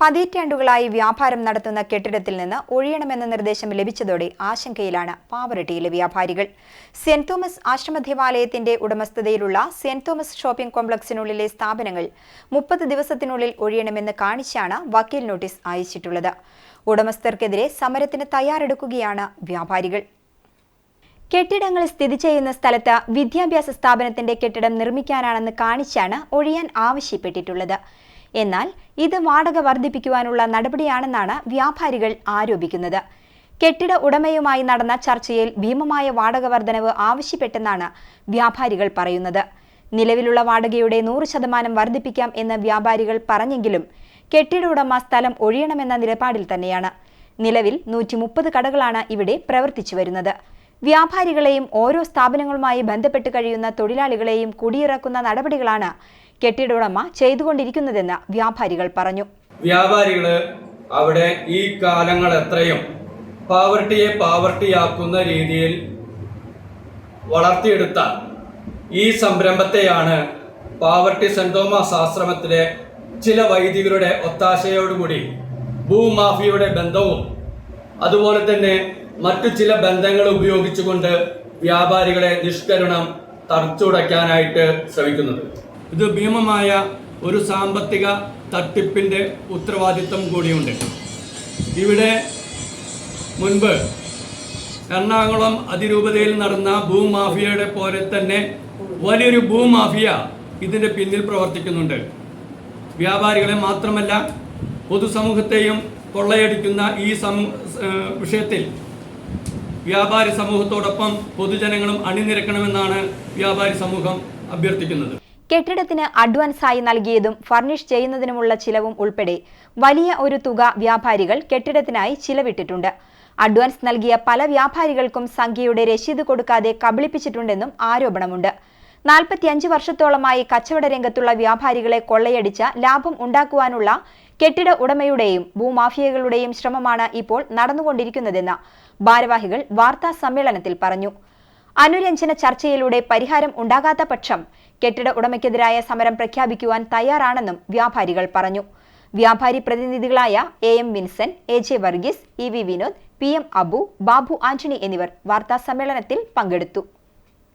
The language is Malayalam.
പതിറ്റാണ്ടുകളായി വ്യാപാരം നടത്തുന്ന കെട്ടിടത്തിൽ നിന്ന് ഒഴിയണമെന്ന നിർദ്ദേശം ലഭിച്ചതോടെ ആശങ്കയിലാണ് പാവറട്ടിയിലെ വ്യാപാരികൾ. സെന്റ് തോമസ് ആശ്രമ ദേവാലയത്തിന്റെ ഉടമസ്ഥതയിലുള്ള സെന്റ് തോമസ് ഷോപ്പിംഗ് കോംപ്ലക്സിനുള്ളിലെ സ്ഥാപനങ്ങൾ മുപ്പത് ദിവസത്തിനുള്ളിൽ ഒഴിയണമെന്ന് കാണിച്ചാണ് വക്കീൽ നോട്ടീസ് അയച്ചിട്ടുള്ളത്. ഉടമസ്ഥർക്കെതിരെ സമരത്തിന് തയ്യാറെടുക്കുകയാണ് വ്യാപാരികൾ. കെട്ടിടങ്ങൾ സ്ഥിതി ചെയ്യുന്ന സ്ഥലത്ത് വിദ്യാഭ്യാസ സ്ഥാപനത്തിന്റെ കെട്ടിടം നിർമ്മിക്കാനാണെന്ന് കാണിച്ചാണ് ഒഴിയാൻ ആവശ്യപ്പെട്ടിട്ടുള്ളത്. എന്നാൽ ഇത് വാടക വർദ്ധിപ്പിക്കുവാനുള്ള നടപടിയാണെന്നാണ് വ്യാപാരികൾ ആരോപിക്കുന്നത്. കെട്ടിട ഉടമയുമായി നടന്ന ചർച്ചയിൽ ഭീമമായ വാടക വർധനവ് ആവശ്യപ്പെട്ടെന്നാണ് വ്യാപാരികൾ പറയുന്നത്. നിലവിലുള്ള വാടകയുടെ നൂറ് ശതമാനം വർദ്ധിപ്പിക്കാം എന്ന് വ്യാപാരികൾ പറഞ്ഞെങ്കിലും കെട്ടിട ഉടമ സ്ഥലം ഒഴിയണമെന്ന നിലപാടിൽ തന്നെയാണ്. നിലവിൽ നൂറ്റി മുപ്പത് കടകളാണ് ഇവിടെ പ്രവർത്തിച്ചു വരുന്നത്. വ്യാപാരികളെയും ഓരോ സ്ഥാപനങ്ങളുമായി ബന്ധപ്പെട്ട് കഴിയുന്ന തൊഴിലാളികളെയും കുടിയിറക്കുന്ന നടപടികളാണ് കെട്ടിട ഉടമ ചെയ്തുകൊണ്ടിരിക്കുന്നതെന്ന് വ്യാപാരികൾ പറഞ്ഞു. വ്യാപാരികൾ അവിടെ ഈ കാലങ്ങൾ എത്രയും പാവർട്ടിയെ പാവർട്ടിയാക്കുന്ന രീതിയിൽ വളർത്തിയെടുത്ത ഈ സംരംഭത്തെയാണ് പാവർട്ടി സെന്റ് തോമസ് ആശ്രമത്തിലെ ചില വൈദികരുടെ ഒത്താശയോടുകൂടി ഭൂമാഫിയയുടെ ബന്ധവും അതുപോലെ തന്നെ മറ്റു ചില ബന്ധങ്ങൾ ഉപയോഗിച്ചുകൊണ്ട് വ്യാപാരികളെ നിഷ്കരണം തറച്ചുടയ്ക്കാനായിട്ട് ശ്രമിക്കുന്നത്. ഇത് ഭീമമായ ഒരു സാമ്പത്തിക തട്ടിപ്പിന്റെ ഉത്തരവാദിത്വം കൂടിയുണ്ട്. ഇവിടെ മുൻപ് എറണാകുളം അതിരൂപതയിൽ നടന്ന ഭൂമാഫിയയുടെ പോലെ തന്നെ വലിയൊരു ഭൂമാഫിയ ഇതിന്റെ പിന്നിൽ പ്രവർത്തിക്കുന്നുണ്ട്. വ്യാപാരികളെ മാത്രമല്ല പൊതുസമൂഹത്തെയും കൊള്ളയടിക്കുന്ന ഈ വിഷയത്തിൽ വ്യാപാരി സമൂഹത്തോടൊപ്പം പൊതുജനങ്ങളും അണിനിരക്കണമെന്നാണ് വ്യാപാരി സമൂഹം അഭ്യർത്ഥിക്കുന്നത്. കെട്ടിടത്തിന് അഡ്വാൻസായി നൽകിയതും ഫർണിഷ് ചെയ്യുന്നതിനുമുള്ള ചിലവും ഉൾപ്പെടെ വലിയ ഒരു തുക വ്യാപാരികൾ കെട്ടിടത്തിനായി ചിലവിട്ടിട്ടുണ്ട്. അഡ്വാൻസ് നൽകിയ പല വ്യാപാരികൾക്കും സംഖ്യയുടെ രശീത് കൊടുക്കാതെ കബളിപ്പിച്ചിട്ടുണ്ടെന്നും ആരോപണമുണ്ട്. നാൽപ്പത്തിയഞ്ച് വർഷത്തോളമായി കച്ചവട രംഗത്തുള്ള വ്യാപാരികളെ കൊള്ളയടിച്ച ലാഭം ഉണ്ടാക്കുവാനുള്ള കെട്ടിട ഉടമയുടെയും ഭൂമാഫിയകളുടെയും ശ്രമമാണ് ഇപ്പോൾ നടന്നുകൊണ്ടിരിക്കുന്നതെന്ന് ഭാരവാഹികൾ വാർത്താ സമ്മേളനത്തിൽ പറഞ്ഞു. അനുരഞ്ജന ചർച്ചയിലൂടെ പരിഹാരം ഉണ്ടാകാത്ത പക്ഷം കെട്ടിട ഉടമയ്ക്കെതിരായ സമരം പ്രഖ്യാപിക്കുവാൻ തയ്യാറാണെന്നും വ്യാപാരികൾ പറഞ്ഞു. വ്യാപാരി പ്രതിനിധികളായ A M Vincent A J Varghese E V Vinod P M Abu Babu Antony എന്നിവർ വാർത്താ സമ്മേളനത്തിൽ പങ്കെടുത്തു.